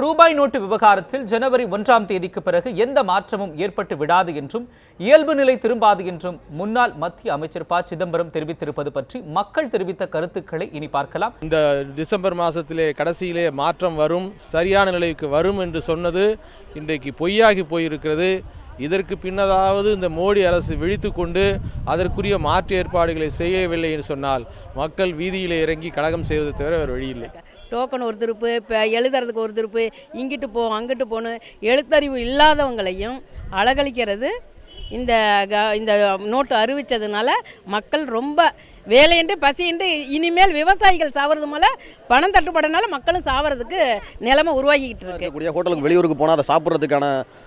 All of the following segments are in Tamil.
ரூபாய் நோட்டு விவகாரத்தில் ஜனவரி ஒன்றாம் தேதிக்கு பிறகு எந்த மாற்றமும் ஏற்பட்டு விடாது என்றும் இயல்பு நிலை திரும்பாது என்றும் முன்னாள் மத்திய அமைச்சர் ப. சிதம்பரம் தெரிவித்திருப்பது பற்றி மக்கள் தெரிவித்த கருத்துக்களை இனி பார்க்கலாம். இந்த டிசம்பர் மாதத்திலே கடைசியிலே மாற்றம் வரும் சரியான நிலைக்கு வரும் என்று சொன்னது இன்றைக்கு பொய்யாகி போயிருக்கிறது. இதற்கு பின்னதாவது இந்த மோடி அரசு விழித்து கொண்டு அதற்குரிய மாற்று ஏற்பாடுகளை செய்யவில்லை என்று சொன்னால் மக்கள் வீதியிலே இறங்கி கழகம் செய்வதை தவிர வேறு வழியில்லை. டோக்கன் ஒரு திருப்பு இப்போ எழுதுறதுக்கு ஒரு திருப்பு இங்கிட்டு போ அங்கிட்டு போகணும் எழுத்தறிவு இல்லாதவங்களையும் அழகழிக்கிறது. இந்த க- இந்த நோட்டு அறிவித்ததுனால மக்கள் ரொம்ப வேலையின்றி பசியின்றி இனிமேல் விவசாயிகள் சாவறது மேல பணம் தட்டுப்பாடுனால மக்களும் சாவறதுக்கு நிலைமை உருவாகிக்கிட்டு இருக்கு. இருக்கக்கூடிய ஹோட்டலுக்கு வெளியூருக்கு போனால் அதை சாப்பிட்றதுக்கான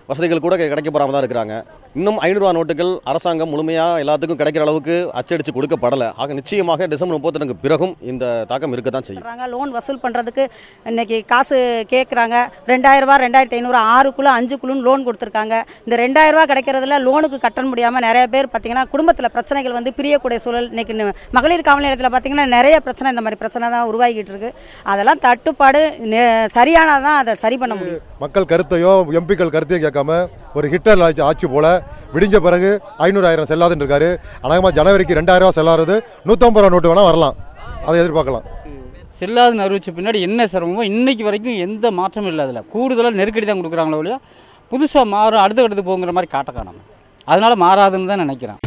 வசதிகள் கூட கிடைக்க போகாம தான் இருக்கிறாங்க. இன்னும் ஐநூறுரூவா நோட்டுகள் அரசாங்கம் முழுமையாக எல்லாத்துக்கும் கிடைக்கிற அளவுக்கு அச்சடித்து கொடுக்கப்படலை. ஆக நிச்சயமாக டிசம்பர் முப்பத்தொன்னுக்கு பிறகும் இந்த தாக்கம் இருக்க தான் செய்யும் லோன் வசூல் பண்ணுறதுக்கு இன்னைக்கு காசு கேட்குறாங்க ரெண்டாயிரம் ரூபா ரெண்டாயிரத்தி ஐநூறு ஆறுக்குள்ள அஞ்சுக்குள்ளுன்னு லோன் கொடுத்துருக்காங்க. இந்த ரெண்டாயிரம் ரூபா கிடைக்கிறதுல லோனுக்கு கட்ட முடியாமல் நிறைய பேர் பார்த்தீங்கன்னா குடும்பத்தில் பிரச்சனைகள் வந்து பிரியக்கூடிய சூழல் இன்னைக்கு மகளிர் காவல் நிலையத்தில் பார்த்தீங்கன்னா நிறைய பிரச்சனை இந்த மாதிரி பிரச்சனை தான் உருவாகிட்டு இருக்கு. அதெல்லாம் தட்டுப்பாடு சரியானதான் அதை சரி பண்ண முடியும். மக்கள் கருத்தையோ எம்பிக்கள் கருத்தையும் கேட்காம ஒரு ஹிட்டர் ஆட்சி ஆட்சி போல விடிஞ்ச பிறகு ஐநூறு ஆயிரம் செல்லாதுன்னு இருக்காரு. அநேகமாக ஜனவரிக்கு ரெண்டாயிரம் ரூபா செல்லாதது நூற்றம்பது ரூபா நோட்டு வேணால் வரலாம். அதை எதிர்பார்க்கலாம். செல்லாதுன்னு அறிவிச்ச பின்னாடி என்ன சிரமமோ இன்னைக்கு வரைக்கும் எந்த மாற்றமும் இல்லை அதில். கூடுதலாக நெருக்கடி தான் கொடுக்குறாங்களோ ஒழிய புதுசாக மாறும் அடுத்த அடுத்து போங்கிற மாதிரி காட்ட காணாம. அதனால மாறாதுன்னு தான் நினைக்கிறேன்.